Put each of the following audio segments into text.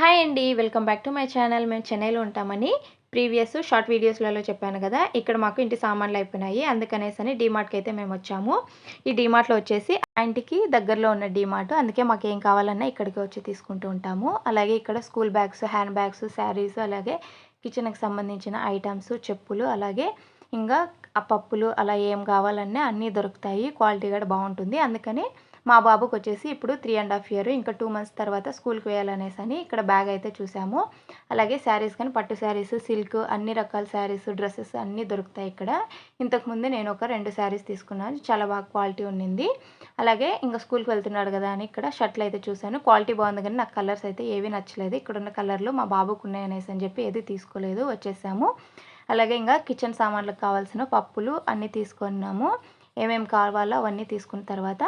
Hi అండి welcome back to my channel. మేము చెన్నైలో ఉంటామని ప్రీవియస్ షార్ట్ వీడియోస్లలో చెప్పాను కదా ఇక్కడ మాకు ఇంటి సామాన్లు అయిపోయినాయి. అందుకనేసని డీమార్ట్కి అయితే మేము వచ్చాము. ఈ డీమార్ట్లో వచ్చేసి ఆ ఇంటికి దగ్గరలో ఉన్న డీమార్ట్ అందుకే మాకు ఏం కావాలన్నా ఇక్కడికి వచ్చి తీసుకుంటూ ఉంటాము. అలాగే ఇక్కడ school bags hand bags saris అలాగే కిచెన్కి సంబంధించిన ఐటమ్స్ చెప్పులు అలాగే ఇంకా పప్పులు అలా ఏం కావాలన్నా అన్నీ దొరుకుతాయి. క్వాలిటీ కూడా బాగుంటుంది. అందుకని మా బాబుకి వచ్చేసి ఇప్పుడు త్రీ అండ్ హాఫ్ ఇయర్ ఇంకా టూ మంత్స్ తర్వాత స్కూల్కి వేయాలనేసి అని ఇక్కడ బ్యాగ్ అయితే చూసాము. అలాగే శారీస్ కానీ పట్టు శారీస్ సిల్క్ అన్ని రకాల శారీస్ డ్రెస్సెస్ అన్నీ దొరుకుతాయి ఇక్కడ. ఇంతకుముందు నేను ఒక రెండు శారీస్ తీసుకున్నాను. చాలా బాగా క్వాలిటీ ఉండింది అలాగే ఇంకా స్కూల్కి వెళ్తున్నాడు కదా అని ఇక్కడ షర్ట్లు అయితే చూశాను. క్వాలిటీ బాగుంది కానీ నాకు కలర్స్ అయితే ఏవి నచ్చలేదు. ఇక్కడ ఉన్న కలర్లు మా బాబుకు ఉన్నాయనేసి అని చెప్పి ఏది తీసుకోలేదు. వచ్చేసాము. అలాగే ఇంకా కిచెన్ సామాన్లకు కావాల్సిన పప్పులు అన్నీ తీసుకున్నాము. ఏమేమి కావాలో అవన్నీ తీసుకున్న తర్వాత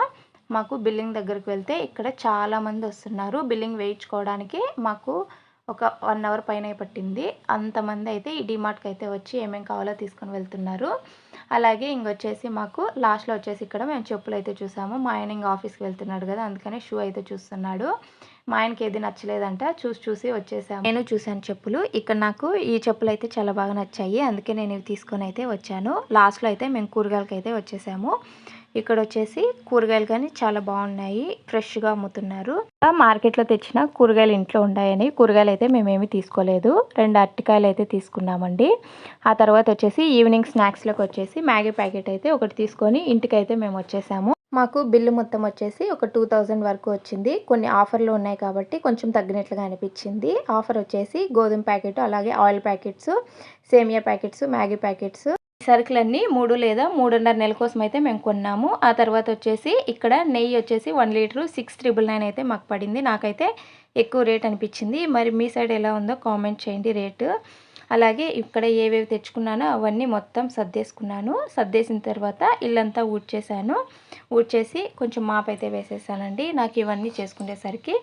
మాకు బిల్లింగ్ దగ్గరికి వెళ్తే ఇక్కడ చాలామంది వస్తున్నారు. బిల్లింగ్ వేయించుకోవడానికి మాకు ఒక వన్ అవర్ పైన పట్టింది. అంతమంది అయితే ఈ డిమార్ట్కి అయితే వచ్చి ఏమేమి కావాలో తీసుకొని వెళ్తున్నారు. అలాగే ఇంకొచ్చేసి మాకు లాస్ట్లో వచ్చేసి ఇక్కడ మేము చెప్పులు అయితే చూసాము. మా ఆయన ఇంకా ఆఫీస్కి వెళ్తున్నాడు కదా అందుకని షూ అయితే చూస్తున్నాడు. మా ఆయనకి ఏది నచ్చలేదంట చూసి చూసి వచ్చేసాము. నేను చూశాను చెప్పులు. ఇక్కడ నాకు ఈ చెప్పులు అయితే చాలా బాగా నచ్చాయి. అందుకే నేను ఇవి తీసుకొని అయితే వచ్చాను. లాస్ట్లో అయితే మేము కూరగాయలకి అయితే వచ్చేసాము. ఇక్కడ వచ్చేసి కూరగాయలు కానీ చాలా బాగున్నాయి. ఫ్రెష్గా అమ్ముతున్నారు. మార్కెట్లో తెచ్చిన కూరగాయలు ఇంట్లో ఉన్నాయని కూరగాయలు అయితే మేమేమి తీసుకోలేదు. రెండు అరటికాయలు అయితే తీసుకున్నామండి. ఆ తర్వాత వచ్చేసి ఈవినింగ్ స్నాక్స్లోకి వచ్చేసి మ్యాగీ ప్యాకెట్ అయితే ఒకటి తీసుకొని ఇంటికి అయితే మేము వచ్చేసాము. మాకు బిల్లు మొత్తం వచ్చేసి ఒక టూ థౌజండ్ వరకు వచ్చింది. కొన్ని ఆఫర్లు ఉన్నాయి కాబట్టి కొంచెం తగ్గినట్లుగా అనిపించింది. ఆఫర్ వచ్చేసి గోధుమ ప్యాకెట్ అలాగే ఆయిల్ ప్యాకెట్స్ సేమియా ప్యాకెట్స్ మ్యాగీ ప్యాకెట్స్. సరుకులన్నీ మూడు లేదా మూడున్నర నెల కోసం అయితే మేము కొన్నాము. ఆ తర్వాత వచ్చేసి ఇక్కడ నెయ్యి వచ్చేసి one litre six triple nine అయితే మాకు పడింది. నాకైతే ఎక్కువ రేట్ అనిపించింది. మరి మీ సైడ్ ఎలా ఉందో కామెంట్ చేయండి రేటు. అలాగే ఇక్కడ ఏవేవి తెచ్చుకున్నానో అవన్నీ మొత్తం సర్దేసుకున్నాను. సర్దేసిన తర్వాత ఇల్లంతా ఊడ్చేసాను ఊడ్చేసి కొంచెం మాపైతే వేసేసానండి. నాకు ఇవన్నీ చేసుకునేసరికి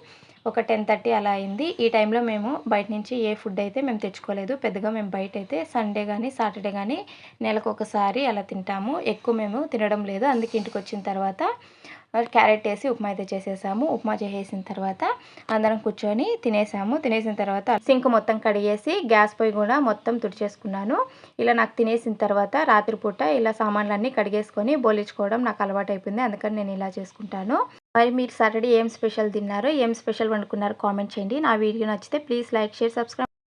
ఒక టెన్ థర్టీ అలా అయింది. ఈ టైంలో మేము బయట నుంచి ఏ ఫుడ్ అయితే మేము తెచ్చుకోలేదు. పెద్దగా మేము బయట అయితే సండే కానీ సాటర్డే కానీ నెలకు ఒకసారి అలా తింటాము. ఎక్కువ మేము తినడం లేదు. అందుకే ఇంటికి వచ్చిన తర్వాత క్యారెట్ వేసి ఉప్మా అయితే చేసేసాము. ఉప్మా చేసేసిన తర్వాత అందరం కూర్చొని తినేసాము. తినేసిన తర్వాత సింక్ మొత్తం కడిగేసి గ్యాస్ పొయ్యి కూడా మొత్తం తుడిచేసుకున్నాను. ఇలా నాకు తినేసిన తర్వాత రాత్రిపూట ఇలా సామాన్లన్నీ కడిగేసుకొని బోలించుకోవడం నాకు అలవాటు అయిపోయింది అందుకని నేను ఇలా చేసుకుంటాను. మరి మీరు సాటర్డే ఏం స్పెషల్ తిన్నారో ఏం స్పెషల్ వండుకున్నారో కామెంట్ చేయండి. నా వీడియో నచ్చితే ప్లీజ్ లైక్ షేర్ సబ్స్క్రైబ్.